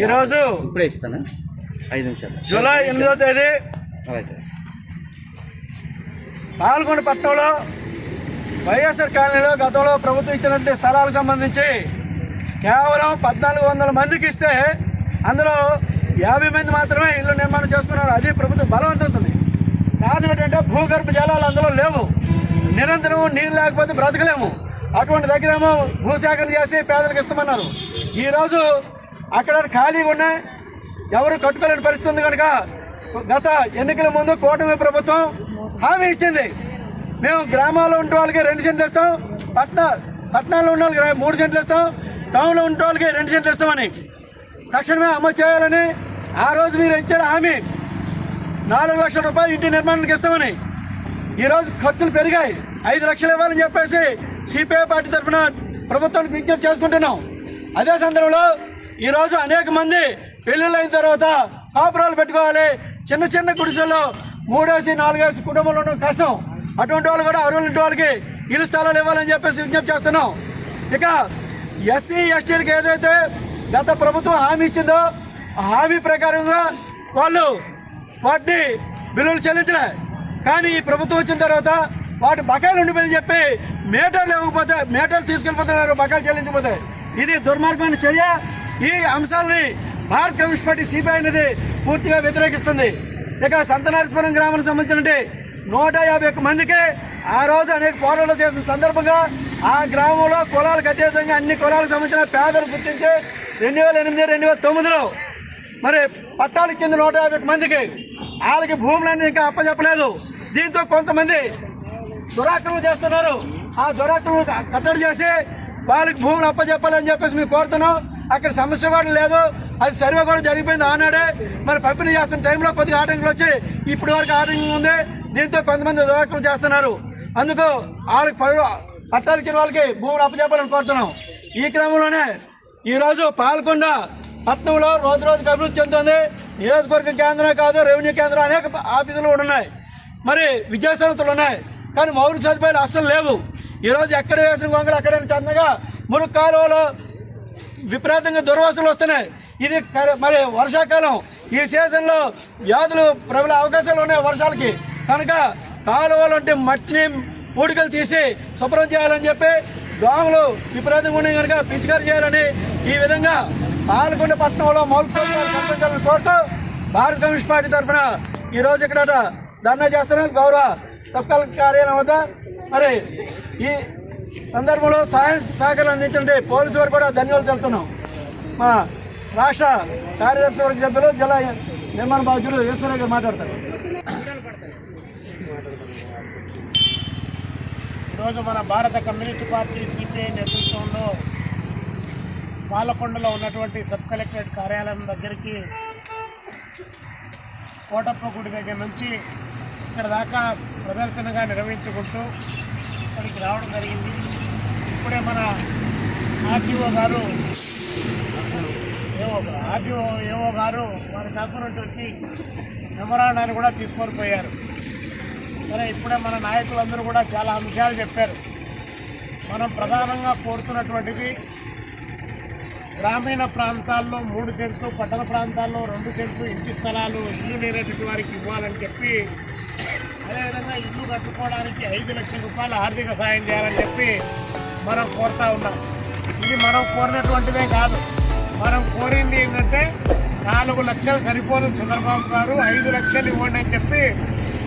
ఈరోజు ఇప్పుడే ఇస్తాను? ఐదు నిమిషాలు. జూలై ఎనిమిదో తేదీ. పాల్గొండ పట్టణంలో వైఎస్ఆర్ కాలనీలో గతంలో ప్రభుత్వం ఇచ్చినటువంటి స్థలాలకు సంబంధించి కేవలం పద్నాలుగు వందల మందికి ఇస్తే అందులో యాభై మంది మాత్రమే ఇల్లు నిర్మాణం చేసుకున్నారు. అది ప్రభుత్వం బలవంతుంది కారణం ఏంటంటే భూగర్భ జలాలు అందులో లేవు. నిరంతరం నీళ్ళు లేకపోతే బ్రతకలేము. అటువంటి దగ్గరేమో భూసేకరణ చేసి పేదలకు ఇస్తామన్నారు. ఈరోజు అక్కడ ఖాళీగా ఉన్నాయి ఎవరు కట్టుకోలేని పరిస్థితి ఉంది కనుక గత ఎన్నికల ముందు కూటమి ప్రభుత్వం హామీ ఇచ్చింది. మేము గ్రామాల్లో ఉండే వాళ్ళకి రెండు సెంట్లు ఇస్తాం పట్న పట్టణాల్లో ఉన్న వాళ్ళకి మూడు సెంట్లు ఇస్తాం టౌన్లో ఉండే వాళ్ళకి రెండు సెంట్లు ఇస్తామని. తక్షణమే అమలు చేయాలని ఆ రోజు మీరు ఇచ్చిన హామీ నాలుగు లక్షల రూపాయలు ఇంటి నిర్మాణానికి ఇస్తామని. ఈరోజు ఖర్చులు పెరిగాయి. ఐదు లక్షలు ఇవ్వాలని చెప్పేసి సిపిఐ పార్టీ తరఫున ప్రభుత్వానికి విజ్ఞప్తి చేసుకుంటున్నాం. అదే సందర్భంలో ఈరోజు అనేక మంది పెళ్ళిళ్ళు తర్వాత కాపురాలు పెట్టుకోవాలి. చిన్న చిన్న గుడిసెల్లో మూడేసి నాలుగేసి కుటుంబంలో ఉండడం కష్టం. అటువంటి వాళ్ళు కూడా అరువులు వాళ్ళకి ఇల్లు స్థలాలు ఇవ్వాలని చెప్పేసి విజ్ఞప్తి చేస్తున్నాం. ఇక ఎస్సీ ఎస్టీలకు ఏదైతే గత ప్రభుత్వం హామీ ఇచ్చిందో ఆ హామీ ప్రకారంగా వాళ్ళు వాటిని బిల్లులు చెల్లించలే. కానీ ఈ ప్రభుత్వం వచ్చిన తర్వాత వాటి బకాయిలు ఉండిపోయి చెప్పి మేటర్లు ఇవ్వకపోతే మేటర్లు తీసుకెళ్ళిపోతున్నారు బకాయిలు చెల్లించకపోతే. ఇది దుర్మార్గమైన చర్య. ఈ అంశాలని భారత కమ్యూనిస్ట్ పార్టీ సిపిఐ అనేది పూర్తిగా వ్యతిరేకిస్తుంది. ఇక సంతనారేశ్వరం గ్రామానికి సంబంధించినటువంటి నూట యాభై ఒక్క మందికి ఆ రోజు అనేక పోరాటాలు చేసిన సందర్భంగా ఆ గ్రామంలో కులాలకు అత్యధికంగా అన్ని కులాలకు సంబంధించిన పేదలు గుర్తించి రెండు వేల ఎనిమిది రెండు వేల తొమ్మిదిలో మరి పట్టాలు ఇచ్చింది నూట యాభై ఒక్క మందికి. వాళ్ళకి భూములన్నీ ఇంకా అప్పచెప్పలేదు. దీంతో కొంతమంది దురాక్రమణ చేస్తున్నారు. ఆ దురాక్రమణ కట్టడి చేసి వాళ్ళకి భూములు అప్పచెప్పాలని చెప్పేసి మేము కోరుతున్నాం. అక్కడ సమస్య కూడా లేదు. అది సర్వే కూడా జరిగిపోయింది ఆనాడే. మరి పంపిణీ చేస్తున్న టైంలో కొద్దిగా ఆటంకులు వచ్చి ఇప్పటి వరకు ఆటంకం ఉంది. దీంతో కొంతమంది దురాక్రమణ చేస్తున్నారు. అందుకు వాళ్ళకి పట్టాలు ఇచ్చిన వాళ్ళకి భూములు అప్పచెప్పాలని కోరుతున్నాం. ఈ క్రమంలోనే ఈరోజు పాల్గొండ పట్టణంలో రోజు రోజుకి అభివృద్ధి చెందుతుంది. నియోజకవర్గ కేంద్రమే కాదు రెవెన్యూ కేంద్రం అనేక ఆఫీసులు కూడా ఉన్నాయి. మరి విద్యా సంస్థలు ఉన్నాయి. కానీ మౌలిక సదుపాయాలు అస్సలు లేవు. ఈరోజు ఎక్కడ వేసిన గొంగలు అక్కడే చందగా మురుగు కాలువలో విపరీతంగా దుర్వాసనలు వస్తున్నాయి. ఇది మరి వర్షాకాలం. ఈ సీజన్లో వ్యాధులు ప్రబల అవకాశాలు ఉన్నాయి వర్షాలకి. కనుక కాలువలు అంటే మట్టిని పూడికలు తీసి శుభ్రం చేయాలని చెప్పి దోమలు విపరీతంగా ఉన్నాయి కనుక పిచికారు చేయాలని ఈ విధంగా పాల్గొండ పట్టణంలో మౌలిక కోరుతూ భారత కమ్యూనిస్ట్ పార్టీ తరఫున ఈరోజు ఇక్కడ ధర్నా చేస్తున్నాం. గౌరవ సబ్ కలెక్టర్ కార్యాలయం వద్ద. మరి ఈ సందర్భంలో సాయం సహకారం అందించండి. పోలీసు వారు కూడా ధన్యవాదాలు తెలుపుతున్నాం. మా రాష్ట్ర కార్యదర్శి వర్గ సభ్యులు జిల్లా నిర్మాణ బాధ్యులు ఈశ్వరరావు గారు మాట్లాడతారు. ఈరోజు మన భారత కమ్యూనిస్ట్ పార్టీ సిపిఐ నేతృత్వంలో పాలకొండలో ఉన్నటువంటి సబ్ కలెక్టరేట్ కార్యాలయం దగ్గరికి కోటప్ప గుడి దగ్గర నుంచి ఇక్కడ దాకా ప్రదర్శనగా నిర్వహించుకుంటూ ఇక్కడికి రావడం జరిగింది. ఇప్పుడే మన ఆర్టీఓ గారు ఏవో ఆర్టీఓ ఏవో గారు వారి తరఫున వచ్చి మెమరాండాన్ని కూడా తీసుకొని పోయారు. సరే ఇప్పుడే మన నాయకులందరూ కూడా చాలా అంశాలు చెప్పారు. మనం ప్రధానంగా కోరుతున్నటువంటిది గ్రామీణ ప్రాంతాల్లో మూడు సెంట్లు పట్టణ ప్రాంతాల్లో రెండు సెంట్లు ఇంటి స్థలాలు ఇల్లు లేనటువంటి వారికి ఇవ్వాలని చెప్పి అదేవిధంగా ఇల్లు కట్టుకోవడానికి ఐదు లక్షల రూపాయలు ఆర్థిక సాయం చేయాలని చెప్పి మనం కోరుతా ఉన్నాం. ఇది మనం కోరినటువంటిదే కాదు. మనం కోరింది ఏంటంటే నాలుగు లక్షలు సరిపోదు చంద్రబాబు గారు ఐదు లక్షలు ఇవ్వండి అని చెప్పి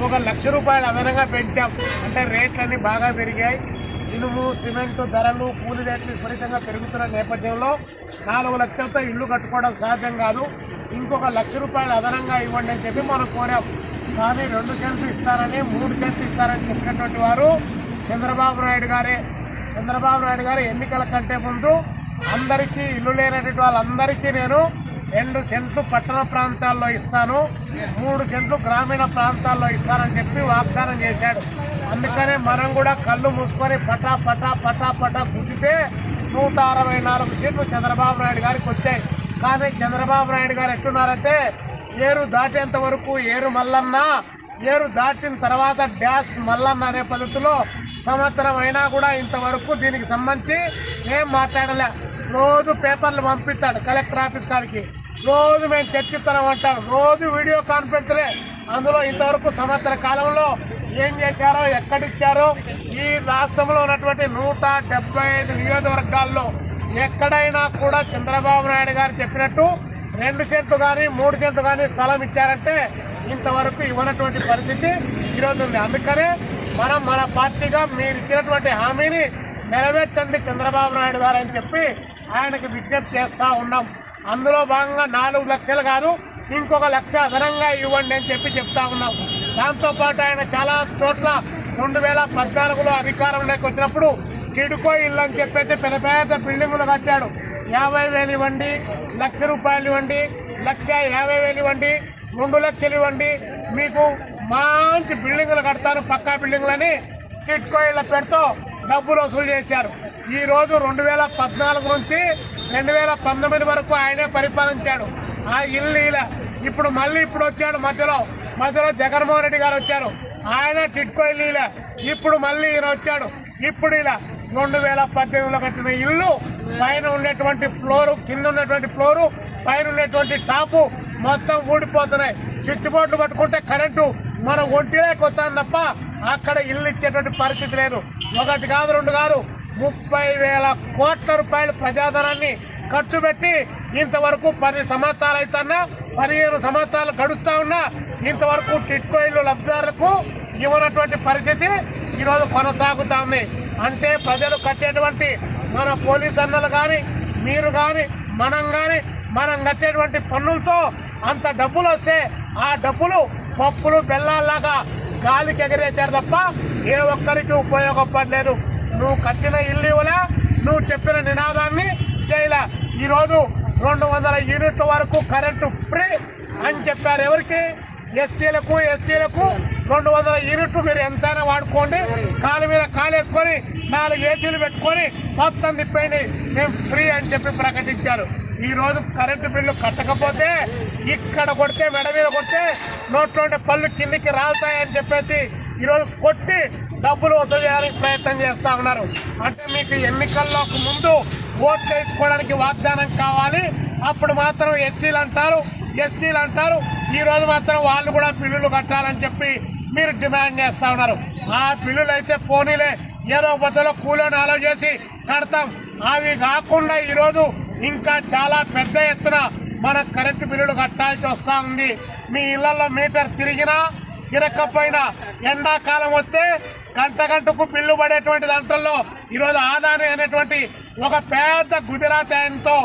ఒక లక్ష రూపాయలు అదనంగా పెంచాం. అంటే రేట్లన్నీ బాగా పెరిగాయి. ఇనుము సిమెంట్ ధరలు కూలి రేట్లు విపరీతంగా పెరుగుతున్న నేపథ్యంలో నాలుగు లక్షలతో ఇల్లు కట్టుకోవడం సాధ్యం కాదు. ఇంకొక లక్ష రూపాయలు అదనంగా ఇవ్వండి అని చెప్పి మనం కోరాం. కానీ రెండు సెంట్లు ఇస్తారని మూడు సెంట్లు ఇస్తారని చెప్పినటువంటి వారు చంద్రబాబు నాయుడు గారే. చంద్రబాబు నాయుడు గారు ఎన్నికల కంటే ముందు అందరికీ ఇల్లు లేనటువంటి వాళ్ళందరికీ నేను రెండు సెంట్లు పట్టణ ప్రాంతాల్లో ఇస్తాను మూడు సెంట్లు గ్రామీణ ప్రాంతాల్లో ఇస్తానని చెప్పి వాగ్దానం చేశాడు. అందుకనే మనం కూడా కళ్ళు మూసుకొని పటా పటా పటా పటా గుద్దితే నూట అరవై నాలుగు సీట్లు చంద్రబాబు నాయుడు గారికి వచ్చాయి. కానీ చంద్రబాబు నాయుడు గారు ఎట్టున్నారంటే ఏరు దాటేంత వరకు ఏరు మల్లన్న ఏరు దాటిన తర్వాత డ్యాష్ మల్లన్న అనే పద్ధతిలో సంవత్సరం అయినా కూడా ఇంతవరకు దీనికి సంబంధించి ఏం మాట్లాడలే. రోజు పేపర్లు పంపిస్తాడు కలెక్టర్ ఆఫీస్ కాడికి. రోజు మేము చర్చిస్తున్నాం అంటారు. రోజు వీడియో కాన్ఫరెన్స్లే అందులో ఇంతవరకు సంవత్సర కాలంలో ఏం చేశారో ఎక్కడిచ్చారో ఈ రాష్ట్రంలో ఉన్నటువంటి నూట డెబ్బై ఐదు నియోజకవర్గాల్లో ఎక్కడైనా కూడా చంద్రబాబు నాయుడు గారు చెప్పినట్టు రెండు సెంట్లు కానీ మూడు సెంట్లు కానీ స్థలం ఇచ్చారంటే ఇంతవరకు ఇవ్వనటువంటి పరిస్థితి ఈరోజు ఉంది. అందుకనే మనం మన పార్టీగా మీరు ఇచ్చినటువంటి హామీని నెరవేర్చండి చంద్రబాబు నాయుడు గారు అని చెప్పి ఆయనకు విజ్ఞప్తి చేస్తూ ఉన్నాం. అందులో భాగంగా నాలుగు లక్షలు కాదు ఇంకొక లక్ష అదనంగా ఇవ్వండి అని చెప్పి చెప్తా ఉన్నాం. దాంతోపాటు ఆయన చాలా చోట్ల రెండు వేల పద్నాలుగులో అధికారంలోకి వచ్చినప్పుడు కిడుకో ఇల్లు అని చెప్పైతే పెద్ద పెద్ద బిల్డింగులు కట్టాడు. యాభై వేలు ఇవ్వండి లక్ష రూపాయలు ఇవ్వండి లక్ష యాభై వేలు ఇవ్వండి రెండు లక్షలు ఇవ్వండి. మీకు మంచి బిల్డింగులు కడతారు పక్కా బిల్డింగులని. టిట్కో ఇళ్ళ పేరుతో డబ్బులు వసూలు చేశారు. ఈరోజు రెండు వేల పద్నాలుగు నుంచి రెండు వేల పంతొమ్మిది వరకు ఆయనే పరిపాలించాడు. ఆ ఇల్లు ఇలా ఇప్పుడు మళ్ళీ ఇప్పుడు వచ్చాడు మధ్యలో. మధ్యలో జగన్మోహన్ రెడ్డి గారు వచ్చారు. ఆయన టిట్కో ఇల్లు ఇలా ఇప్పుడు మళ్ళీ ఈయన వచ్చాడు. ఇప్పుడు ఇలా రెండు వేల పద్దెనిమిదిలో కట్టిన ఇల్లు పైన ఉండేటువంటి ఫ్లోరు కింద ఉన్నటువంటి ఫ్లోరు పైన ఉండేటువంటి టాపు మొత్తం ఊడిపోతున్నాయి. స్విచ్ బోర్డులు పట్టుకుంటే కరెంటు మన ఒంటిలోకి వచ్చాను తప్ప అక్కడ ఇల్లు ఇచ్చేటువంటి పరిస్థితి లేదు. ఒకటి కాదు రెండు కాదు ముప్పై వేల కోట్ల రూపాయలు ప్రజాధనాన్ని ఖర్చు పెట్టి ఇంతవరకు పది సంవత్సరాలు అవుతున్నా పదిహేను సంవత్సరాలు గడుస్తా ఉన్నా ఇంతవరకు టిట్కో ఇల్లు లబ్ధిదారులకు ఇవ్వనటువంటి పరిస్థితి ఈరోజు కొనసాగుతా అంటే ప్రజలు కట్టేటువంటి మన పోలీస్ అన్నలు కానీ మీరు కానీ మనం కానీ మనం కట్టేటువంటి పన్నులతో అంత డబ్బులు వస్తే ఆ డబ్బులు పప్పులు బెల్లాల్లాగా గాలికి ఎగరేశారు తప్ప ఏ ఒక్కరికి ఉపయోగపడలేదు. నువ్వు కట్టిన ఇల్లు ఇవ్వలే నువ్వు చెప్పిన నినాదాన్ని చేయలే. ఈరోజు రెండు వందల యూనిట్ల వరకు కరెంటు ఫ్రీ అని చెప్పారు ఎవరికి? ఎస్సీలకు ఎస్టీలకు రెండు వందల యూనిట్లు మీరు ఎంతైనా వాడుకోండి. కాలు మీద కాలేసుకొని నాలుగు ఏసీలు పెట్టుకొని మొత్తం తిప్పేయండి. మేము ఫ్రీ అని చెప్పి ప్రకటించారు. ఈ రోజు కరెంటు బిల్లు కట్టకపోతే ఇక్కడ కొడితే మెడ మీద కొడితే నోట్లో ఉండే పళ్ళు కిందికి రాలుతాయని చెప్పేసి ఈరోజు కొట్టి డబ్బులు వదిలేయడానికి చేయడానికి ప్రయత్నం చేస్తా ఉన్నారు. అంటే మీకు ఎన్నికల్లోకి ముందు ఓట్లు వేసుకోవడానికి వాగ్దానం కావాలి. అప్పుడు మాత్రం ఎస్సీలు అంటారు ఎస్టీలు అంటారు. ఈ రోజు మాత్రం వాళ్ళు కూడా బిల్లులు కట్టాలని చెప్పి మీరు డిమాండ్ చేస్తా ఉన్నారు. ఆ బిల్లులు అయితే పోనీలే. ఏదో బద్దలో కూలని చేసి కడతాం. అవి కాకుండా ఈరోజు ఇంకా చాలా పెద్ద ఎత్తున మన కరెంటు బిల్లులు కట్టాల్సి వస్తా ఉంది. మీ ఇళ్ళలో మీటర్ తిరిగినా తిరగకపోయినా ఎండాకాలం వస్తే గంట గంటకు బిల్లు పడేటువంటి దాంట్లో ఈరోజు ఆదాని అనేటువంటి ఒక పెద్ద గుజరాత్ ఆయనతో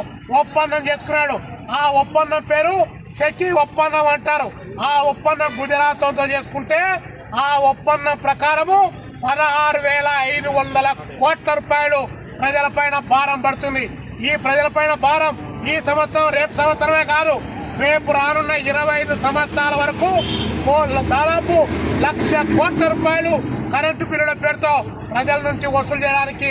ఒప్పందం చేసుకున్నాడు. ఆ ఒప్పందం పేరు సెకి ఒప్పందం అంటారు. ఆ ఒప్పందం గుజరాత్తో చేసుకుంటే ఆ ఒప్పందం ప్రకారము పదహారు వేల ఐదు వందల కోట్ల రూపాయలు ప్రజలపైన భారం పడుతుంది. ఈ ప్రజలపైన భారం ఈ సంవత్సరం రేపు సంవత్సరమే కాదు రేపు రానున్న ఇరవై ఐదు సంవత్సరాల వరకు దాదాపు లక్ష కోట్ల రూపాయలు కరెంటు బిల్లుల పేరుతో ప్రజల నుంచి వసూలు చేయడానికి